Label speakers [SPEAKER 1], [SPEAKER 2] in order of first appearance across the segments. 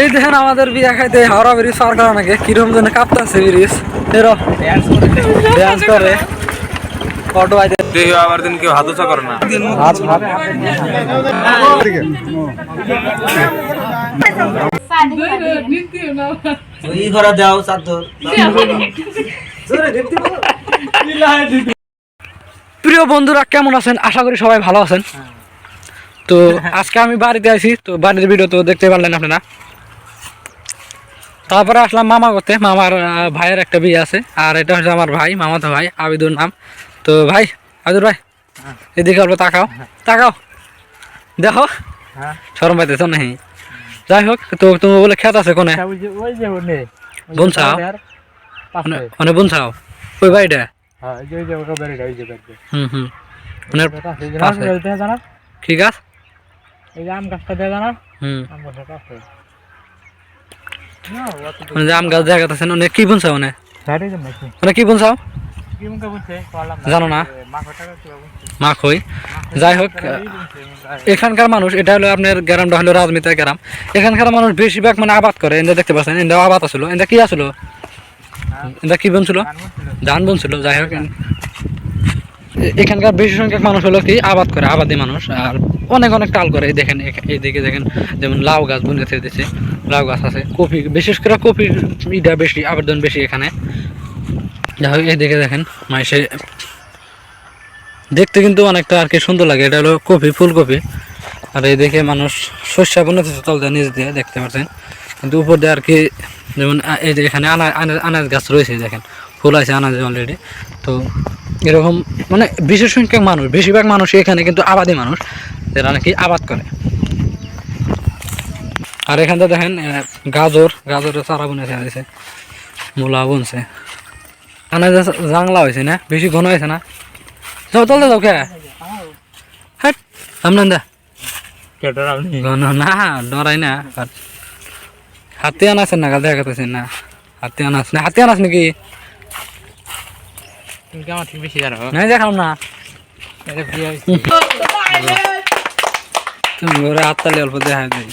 [SPEAKER 1] এই দেখেন আমাদের বিয়া খাইতে হাওড়া ব্রিজ পার করা নাকি? কিরম যেন কাঁপতেছে ব্রিজ। এরো ড্যান্স করে। অটো আইতে
[SPEAKER 2] দেখি আবার দিন কেউ হাত উঁচা করে না।
[SPEAKER 1] হাত হাত।
[SPEAKER 3] ই করা দাও চাদর
[SPEAKER 1] প্রিয় বন্ধুরা কেমন আছেন? আশা করি সবাই ভালো আছেন। তো আজকে আমি বাড়িতে আছি। তো বাড়ির ভিডিও তো দেখতে পারলেন আপনারা। তারপরে আসলাম মামা করতে। মামার ভাইয়ের একটা বিয়ে আছে। আর এটা হচ্ছে আমার ভাই মামাতো ভাই আবিদুর নাম। তো ভাই আবিদুর ভাই এদিকে অল্প তাকাও। তাকাও। দেখো।
[SPEAKER 3] হ্যাঁ।
[SPEAKER 1] সরম পাইতেছ নাহি যাই হোক তো তুমি বলে খেত আছে কোনে? বনছাও? মানে বুনছাও? ওই বাড়িটা?
[SPEAKER 3] হ্যাঁ
[SPEAKER 1] হুম হুম। কি গাছ?
[SPEAKER 3] এই আম গাছটা জানা?
[SPEAKER 1] হুম।
[SPEAKER 3] আম গাছটা আছে।
[SPEAKER 1] যে আম গাছ দেখা যাচ্ছে কি বুনছাও মানে?
[SPEAKER 3] সাইডে যে নাকি?
[SPEAKER 1] মানে কি বুনছাও
[SPEAKER 3] কি
[SPEAKER 1] জানো না।
[SPEAKER 3] মা কথা কি বলছে
[SPEAKER 1] মা খই যাই হোক এখানকার মানুষ এটা হলো আপনার গ্রামটা হলো রাজমিতা গ্রাম। এখানকার মানুষ বেশিরভাগ মানে আবাদ করে এন্দা দেখতে পাচ্ছেন এন্দা আবাদ আসলো এন্দা কি আসলো এন্দা কি বনছিল। ধান বনছিল যাই হোক। এখানকার বেশি সংখ্যক মানুষ হলো কি, আবাদ করে, আবাদি মানুষ। আর অনেক অনেক টাল করে। এই দেখেন এইদিকে দেখেন, যেমন লাউ গাছ বুনেছে দিচ্ছে লাউ গাছ আছে। কপি, বিশেষ করে কপির ইটা বেশি আবেদন বেশি এখানে। যাই হোক, এইদিকে দেখেন, মাইসে। দেখতে কিন্তু অনেকটা আর কি সুন্দর লাগে। এটা হলো কপি, ফুলকপি। আর এই মানুষ শস্য বুনেছে তল দিয়ে, নিচ দিয়ে, দেখতে পাচ্ছেন। কিন্তু উপর দিয়ে আর কি, যেমন এই যে এখানে আনা আনা- আনাজ গাছ রয়েছে, দেখেন। ফুল আছে আনাজ অলরেডি তো এরকম মানে বিশেষ সংখ্যক মানুষ বেশিরভাগ মানুষ এখানে কিন্তু আবাদি মানুষ যারা নাকি আবাদ করে। আর এখানটা দেখেন গাজর গাজরের চারা বুনেছে দিয়েছে মূলা বুনছে। আনাজ জাংলা হয়েছে না বেশি ঘন হয়েছে না। যাও তলে যাও কে? হ্যাঁ সামনে দা ঘন না ডরাই না। হাতি আনাছেন না দেখা করতেছেন না। হাতি আনাস না হাতি আনাস নাকি?
[SPEAKER 3] তুমি কি ঠিক বেশি জানো?
[SPEAKER 1] নাই দেখাম না।
[SPEAKER 3] এটা বিয়ে
[SPEAKER 1] তুমি ঘরে হাততালি অল্প দেখা দিই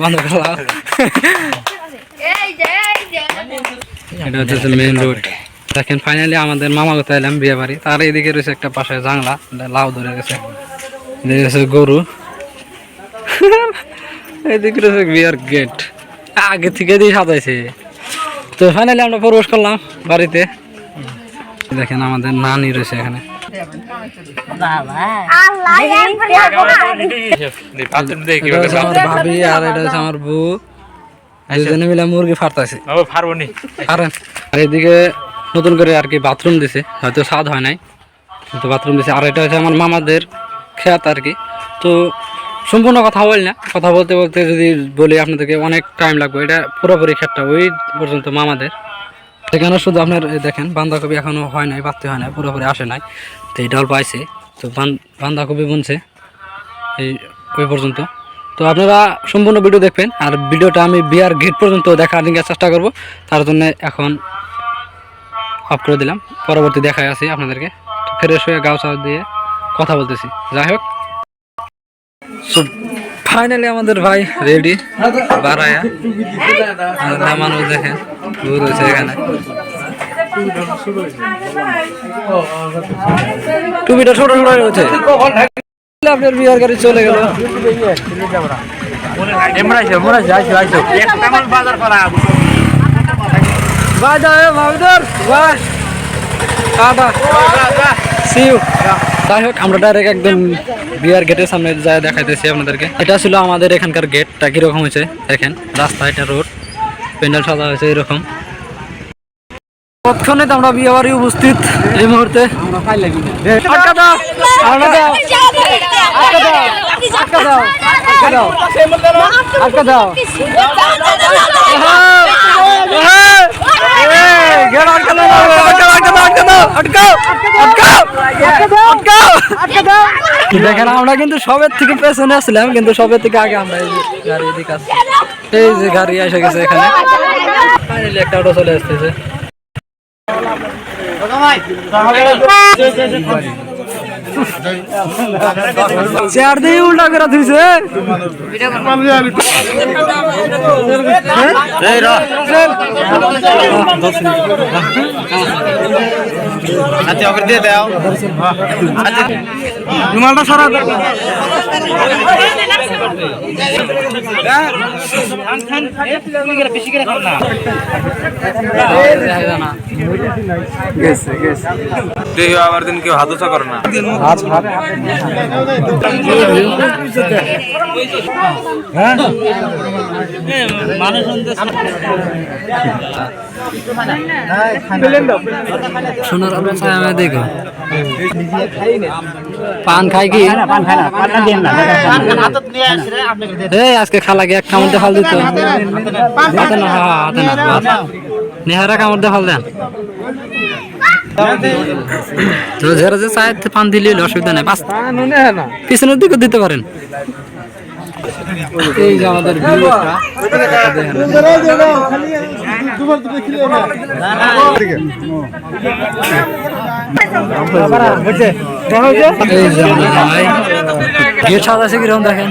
[SPEAKER 1] বন্ধ এটা হচ্ছে মেইন রোড দেখেন ফাইনালি আমাদের মামা কোথায় এলাম বিয়ে বাড়ি। তার এইদিকে রয়েছে একটা পাশে জাংলা লাউ ধরে গেছে। রয়েছে গরু। এদিকে রয়েছে বিয়ার গেট আগে থেকে দিয়ে সাজাইছে। তো ফাইনালি আমরা প্রবেশ করলাম বাড়িতে। দেখেন আমাদের নানি রয়েছে এখানে। ভাবি আর এটা হচ্ছে আমার বউ। দুজনে মিলে মুরগি ফাটতাছে। আর এদিকে নতুন করে আর কি বাথরুম দিছে। হয়তো স্বাদ হয় নাই। কিন্তু বাথরুম দিছে। আর এটা হচ্ছে আমার মামাদের খেয়াত আর কি। তো সম্পূর্ণ কথা বলি না। কথা বলতে বলতে যদি বলি আপনাদেরকে, অনেক টাইম লাগবে। এটা পুরোপুরি ক্ষেতটা ওই পর্যন্ত মামাদের। এখানে শুধু আপনার দেখেন, বাঁধাকপি এখনও হয় নাই পাততে হয় নাই, পুরোপুরি আসে নাই। তো এটা অল্প আইছে। তো বান- বাঁধাকপি বুনছে এই, ওই পর্যন্ত। তো আপনারা সম্পূর্ণ ভিডিও দেখবেন, আর ভিডিওটা আমি বিয়ার গেট পর্যন্ত দেখার দিকে চেষ্টা করব। তার জন্য এখন অফ করে দিলাম। পরবর্তী দেখায় আছি আপনাদেরকে। তো ফ্রেশ হয়ে গাও চাও দিয়ে কথা বলতেছি। যাই হোক। ফাইনালি আমাদের ভাই রেডি। আর দেখেন। দূর হয়েছে এখানে টুপিটা ছোট ছোট হয়েছে আপনার বিয়ার গাড়ি চলে গেল। যাই হোক আমরা ডাইরেক্ট একদম বিয়ার গেটের সামনে যায় দেখাইতেছি আপনাদেরকে। এটা ছিল আমাদের এখানকার গেটটা কীরকম হয়েছে দেখেন। রাস্তা এটা রোড প্যান্ডেল সাজা হয়েছে এরকম। তৎক্ষণে তো আমরা বিয়ে বাড়ি উপস্থিত এই মুহূর্তে। আটকা দাও আটকা দাও আটকা দাও আটকা দাও আটকা দাও আটকা দাও গেট আটকা দাও আটকা আটকা দাও আটকা দাও আটকাও আটকাও আটকাও আটকাও দেখেন আমরা কিন্তু সবের থেকে পেছনে আসছিলাম কিন্তু সবের থেকে আগে আমরা এই গাড়ি এদিকে আসছি। এই যে গাড়ি এসে গেছে এখানে। ফাইনালি একটা অটো চলে আসতেছে। চেয়ার দিয়ে উল্টা করে ধুইছে
[SPEAKER 2] আচ্ছা ওকে দিয়ে দাও।
[SPEAKER 1] রুমালটা সারা
[SPEAKER 2] দেখি আবার দিন কেউ হাতুচা করে না।
[SPEAKER 1] সোনার অবস্থায় আমি দেখো। পান খাই কি? এই আজকে খালা গিয়ে এক কামড় দিয়ে ফাল দিত। হাতে না হ্যাঁ, হাতে না বাস। নেহারা কামড় দিয়ে ফাল দেন। যারা যে চায় পান দিলে অসুবিধা নেই। পিছনের দিকে দিতে পারেন। এই যে আমাদের এই যে আমাদের ভাই গেট সাজাছে কীরকম দেখেন?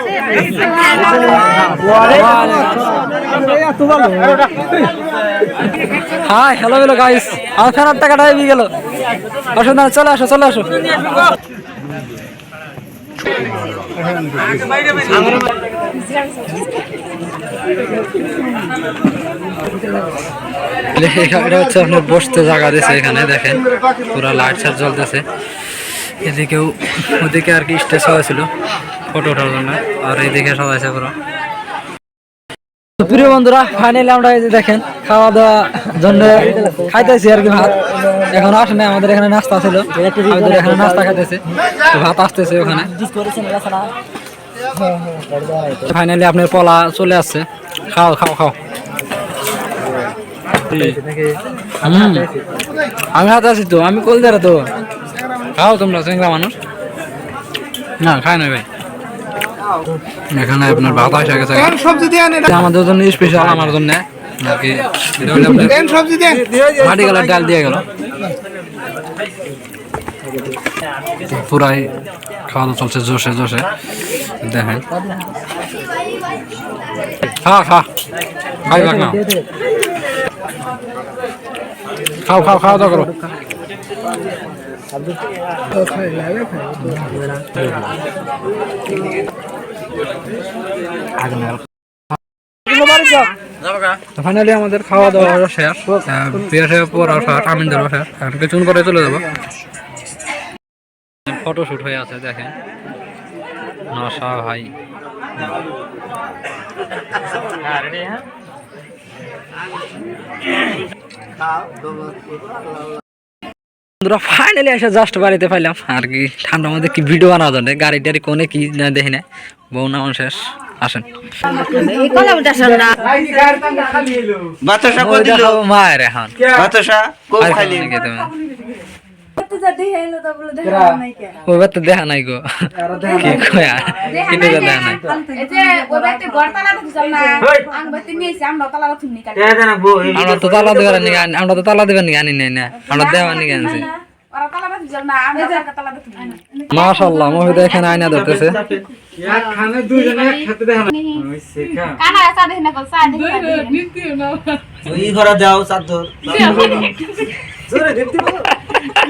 [SPEAKER 2] না
[SPEAKER 1] হাই হ্যালো হ্যালো গাইস আমার ফেরার টাকাটা হয়ে গেল। অসুবিধা নেই, চলে আসো চলে আসো। এটা হচ্ছে আপনার বসতে জায়গা দিয়েছে এখানে দেখেন। পুরো লাইট সাইট জ্বলতেছে। এদিকেও ওদিকে আর কি স্টেজ হয়েছিল। ফটো ওঠার জন্য। আর এইদিকে সবাই পুরো। প্রিয় বন্ধুরা ফাইনালি আমরা এই যে দেখেন খাওয়া দাওয়া জন্য খাইতেছি আর কি ভাত। এখন আসে না আমাদের এখানে নাস্তা ছিল। আমাদের এখানে নাস্তা খাইতেছে। ভাত আসতেছে ওখানে। ফাইনালি আপনার পলা চলে আসছে। খাও খাও খাও। আমি হাতে আছি তো, আমি কল দেরা তো। খাও তোমরা চেংরা মানুষ। না, খায় না ভাই। এখানে আপনার ভাত আসে গেছে।
[SPEAKER 2] সবজি দিয়ে
[SPEAKER 1] এটা আমাদের জন্য স্পেশাল আমার জন্য। নাকি এটা হলো আপনার
[SPEAKER 2] সবজি দেন
[SPEAKER 1] মাটি কালার ডাল দিয়ে গেল। পুরাই খাওয়া দাওয়া চলছে জোশে জোশে। দেখেন। খা খা। খাই বাক না খাও খাও খাওয়া দাওয়া করো। ফাইনালি আমাদের খাওয়া দাওয়া শেষ। বিয়ে শেষ পর আর আমিন দেওয়া শেষ। এখন কিছুক্ষণ পরে চলে যাব? ফটোশুট হয়ে আছে, দেখেন। নশা ভাই। বন্ধুরা ফাইনালি এসে জাস্ট বাড়িতে পাইলাম। আর কি ঠান্ডার মধ্যে কি ভিডিও বানাওয়া যায় গাড়ি টাড়ি কোনে কি না দেখি না। বউ না শেষ। আসেন। মায়ের এখন।
[SPEAKER 4] বাতাসা
[SPEAKER 1] আর খালি নাকি তুমি ওই বার তো দেখা নাই গো। কি কয়? দেখা নাই আমরা তো তালা নাকি আনি- আমরা তো তালা দেবেন নাকি আনি নাই না। আমরা দেওয়া নাকি আনছি। মাশাল্লাহ মহিদ এখানে আয়না ধরতেছে।
[SPEAKER 4] ওই ঘরে দাও চাদর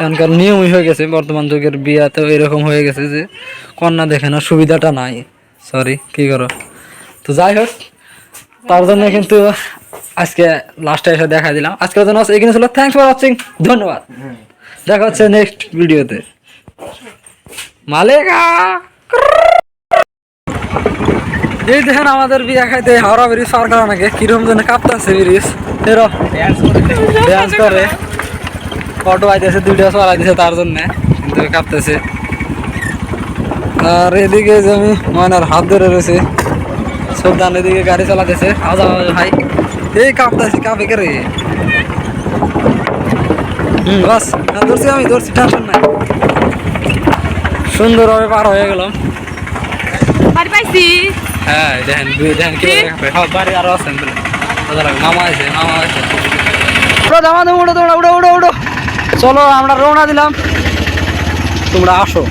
[SPEAKER 1] এখনকার নিয়মই হয়ে গেছে, বর্তমান যুগের বিয়া তো এরকম হয়ে গেছে যে কন্যা দেখে না, সুবিধাটা নাই। সরি কি করো? তো যাই হোক, তার জন্য কিন্তু আজকে লাস্টে এসে দেখা দিলাম। আজকের জন্য এখানে ছিল থ্যাংকস ফর ওয়াচিং ধন্যবাদ। দেখা হচ্ছে নেক্সট ভিডিওতে মালেকা! এই দেখেন আমাদের বিয়া খাইতে হাওড়া ব্রিজ পার করা নাকি, কিরম যেন কাঁপতেছে ব্রিজ। এরো ড্যান্স করে। ফটো আইতেছে দুইটা আইতেছে তার জন্য। কিন্তু কাঁপতেছে। আর এদিকে যে আমি ময়নার হাত ধরে রয়েছে সুলতান এদিকে গাড়ি চালাতেছে। আজা ভাই। এই কাঁপতেছি কাঁপে কে রে? হুম। বাস হ্যাঁ, ধরছি আমি ধরছি টেনশন নাই। সুন্দরভাবে পার হয়ে গেলাম।
[SPEAKER 5] পাইছি।
[SPEAKER 1] হ্যাঁ দেখেন দেখেন কি হ্যাঁ বাড়ি আরও আছেন মামা আছে মামা আছে। উড়ো জামা উড়ো উড়ো উড়ো উড়ো চলো আমরা রওনা দিলাম। তোমরা আসো।